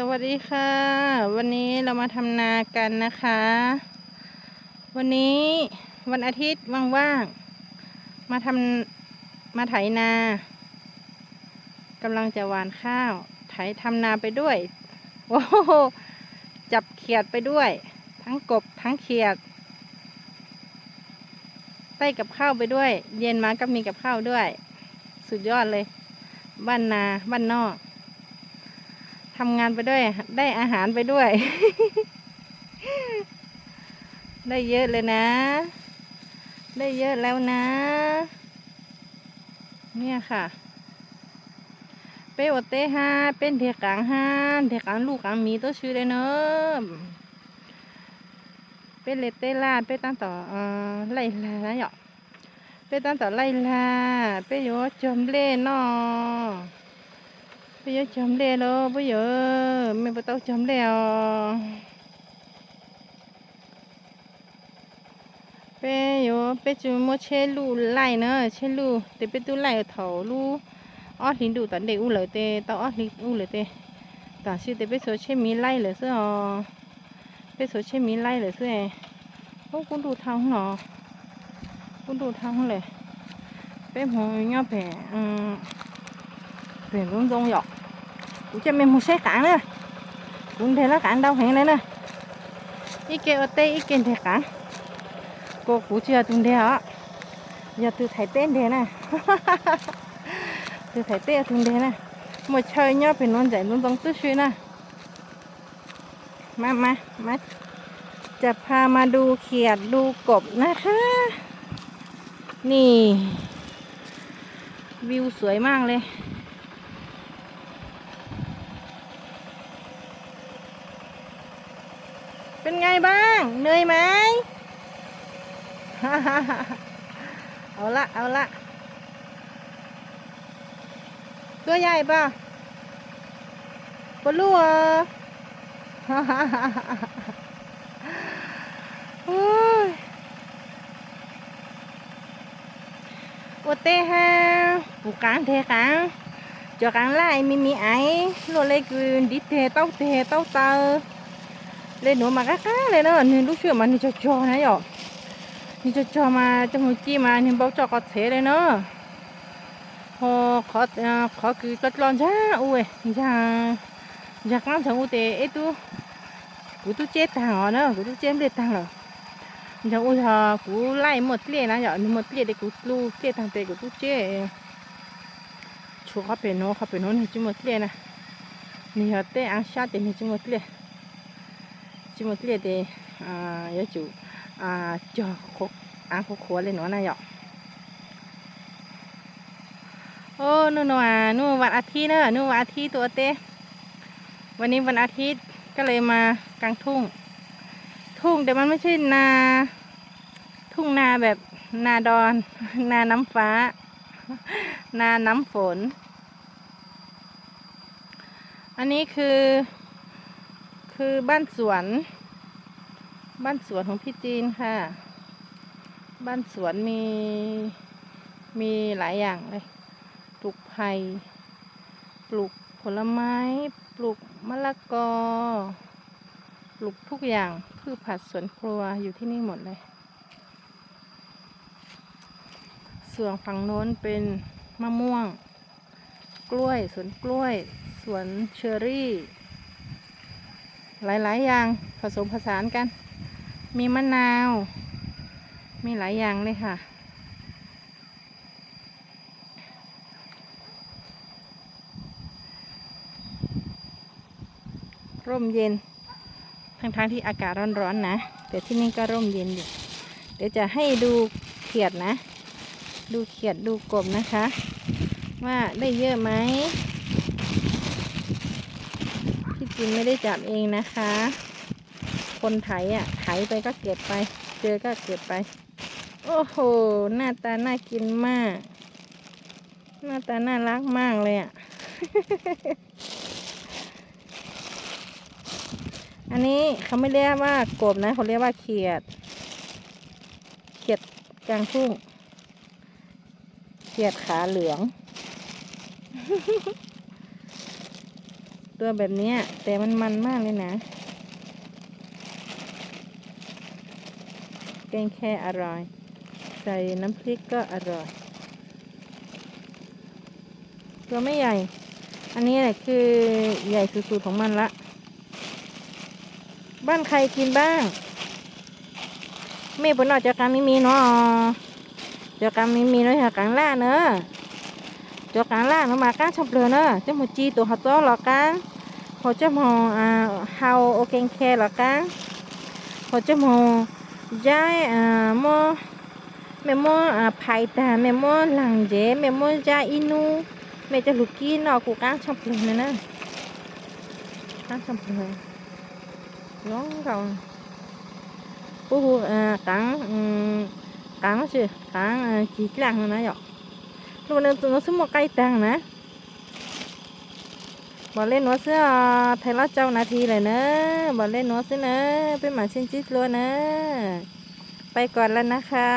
สวัสดีค่ะ วันนี้เรามาทำนากันนะคะ วันนี้วันอาทิตย์ว่างๆมาทำมาไถนากำลังจะหว่านข้าว ไถทำนาไปด้วยโอ้โหจับเขียดไปด้วย ทั้งกบทั้งเขียดใต้กับข้าวไปด้วย เย็นมาก็มีกับข้าวด้วย สุดยอดเลย บ้านนาบ้านนอก ทำงานไปด้วย ได้อาหารไปด้วย ได้เยอะเลยนะ ได้เยอะแล้วนะ เนี่ยค่ะเป้โอเต้ฮาเป็นเทกังฮาเทกังลูกกังมีตัวชื่อเลยเนอะเป็นเลเต้ลาเป็นตั้งต่อเอ่อไล่ลานะเหรอเป็นตั้งต่อไล่ลาเป็นโยจอมเล่นอ bây giờ chấm đè đó bây giờ mình bắt đầu chấm đè bây giờ bây giờ mua chế lu lại nữa chế lu để bây tôi lại thầu lu ót lính đủ tận để u lợi tê tao ót lính u lợi tê tao sư để bây giờ chế mí lại lợi sư ờ bây giờ chế mí lại lợi sư này ô cũng đủ thằng nó cũng đủ thằngเลยbây giờ nhau bè um bè luôn rong dọc cũng cho mình một xe cạn nữa cũng thế là cạn đâu hẹn lên nè ý kêu ở tây ý kêu thế cạn cô cũng chưa tung thế hả giờ tôi thấy tên thế nè tôi thấy tên tung thế nè một chơi nhá phải non giải non giống tư suy nè มามามาจะพามาดูเขียดดูกบนะคะ นี่ วิวสวยมากเลย เป็น ไงบ้างเหนื่อยไหมเอาละเอาละตัวใหญ่ป่ะปลาลูกเหรอโอ้ยโอเต้ฮะปูกลางเทกลางจอกลางไล่มีมีไอ้โลเลยคือดิเทเต้าเทเต้าเตอ lên nó mà cá cá lên nó nên lúc xưa mà nên cho cho này rồi nên cho cho mà trong một chi mà nên bao cho có thế lên nó họ khó khó cứ cất lon ra. Ui ra ra cắm thằng ute ấy tu, cú tu chết thằng họ nữa cú tu chết lên thằng rồi giờ ui họ cú lại một lia này rồi một lia để cú lu chết thằng tê, cú tu chết. Chú khắp bên nó khắp bên nó thì chỉ một lia này นี่ họ tê ăn sát thì chỉ một lia chỉ một lia thì à nhớ chủ à cho khô ăn khô khô lên nữa này ạ โอ้นู่นว่ะนู่นวันอาทิตย์เนอะนู่นวันอาทิตย์ตัวเต้วันนี้วันอาทิตย์ก็เลยมากลางทุ่ง ทุ่งแต่มันไม่ใช่นา ทุ่งนาแบบนาดอน นาน้ำฟ้า นาน้ำฝน อันนี้คือ คือบ้านสวน บ้านสวนของพี่จีนค่ะ บ้านสวนมีมีหลายอย่างเลย ปลูกไผ่ปลูกผลไม้ ปลูกมะละกอ ปลูกทุกอย่างพืชผักสวนครัวอยู่ที่นี่หมดเลย ส่วนฝั่งโน้นเป็นมะม่วง กล้วยสวนกล้วย สวนเชอรี่ หลายๆ อย่างผสมผสานกัน มีมะนาว มีหลายอย่างเลยค่ะ ร่มเย็น ทั้งๆทที่อากาศร้อนๆนะ แต่ที่นี่ก็ร่มเย็นอยู่ เดี๋ยวจะให้ดูเขียดนะ ดูเขียดดูกบนะคะ ว่าได้เยอะไหม ที่จริงไม่ได้จับเองนะคะ คนไถอะ ไถไปก็เก็บไป เจอก็เก็บไป โอ้โห หน้าตาน่ากินมาก หน้าตาน่ารักมากเลยอะ อันนี้เขาไม่เรียกว่ากบนะเขาเรียกว่าเขียด เขียดกลางทุ่ง เขียดขาเหลือง ตัวแบบนี้แต่มันมันมากเลยนะ แกงแค่อร่อย ใส่น้ำพริกก็อร่อย ตัวไม่ใหญ่ อันนี้แหละคือใหญ่สุดๆของมันละ บ้านใครกินบ้างไม่ปนออกจากการไม่มีเนาะจากการไม่มีนาะจากการล่าเนอะจากการล่าเน้อบเลยเนอะ จะหมดจีตัวหัวโตหรอกันเขาจะมองอ่าเฮาโอเคแค่หรอกันเขาจะมองย้ายอ่าโมแม่โมอ่าไผ่ตาแม่โมหลังเจแม่โมจ้าอินูแม่จะลูกกี้เนาะกูก้านชอบเลยนะนะก้านชอบเลย nó rồi bố bố à cắn um, cắn nó chứ cắn à, chỉ cái làng nó rồi lúc này tụi nó xuống một cây tàng nè bỏ lên nó sẽ à, thấy nó trâu nà thì này nữa bỏ lên nó sẽ nữa bên mà xin chít luôn nữa ไปก่อนแล้วนะคะ